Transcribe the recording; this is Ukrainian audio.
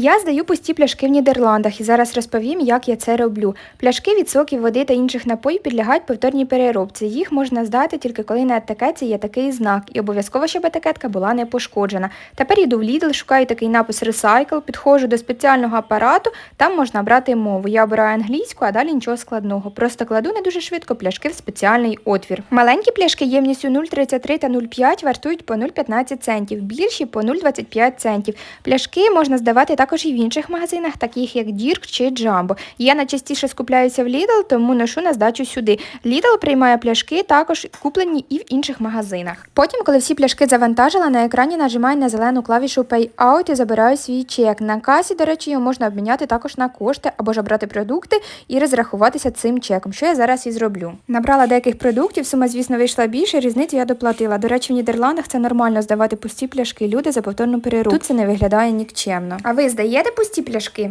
Я здаю пусті пляшки в Нідерландах і зараз розповім, як я це роблю. Пляшки від соків, води та інших напоїв підлягають повторній переробці. Їх можна здати тільки коли на етикетці є такий знак, і обов'язково, щоб етикетка була не пошкоджена. Тепер йду в Lidl, шукаю такий напис Recycle, підходжу до спеціального апарату, там можна брати мову. Я обираю англійську, а далі нічого складного. Просто кладу не дуже швидко пляшки в спеціальний отвір. Маленькі пляшки ємністю 0,33 та 0,5 вартують по 0,15 центів, більші по 0,25 центів. Пляшки можна здавати також і в інших магазинах, таких як Дірк чи Jumbo. Я найчастіше скупляюся в Lidl, тому ношу на здачу сюди. Lidl приймає пляшки, також куплені і в інших магазинах. Потім, коли всі пляшки завантажила, на екрані нажимаю на зелену клавішу Pay Out і забираю свій чек. На касі, до речі, його можна обміняти також на кошти або ж обрати продукти і розрахуватися цим чеком, що я зараз і зроблю. Набрала деяких продуктів, сума, звісно, вийшла більше, різницю я доплатила. До речі, в Нідерландах це нормально здавати пусті пляшки люди за повторну переробку. Тут це не виглядає нікчемно. А ви здаєте пусті пляшки?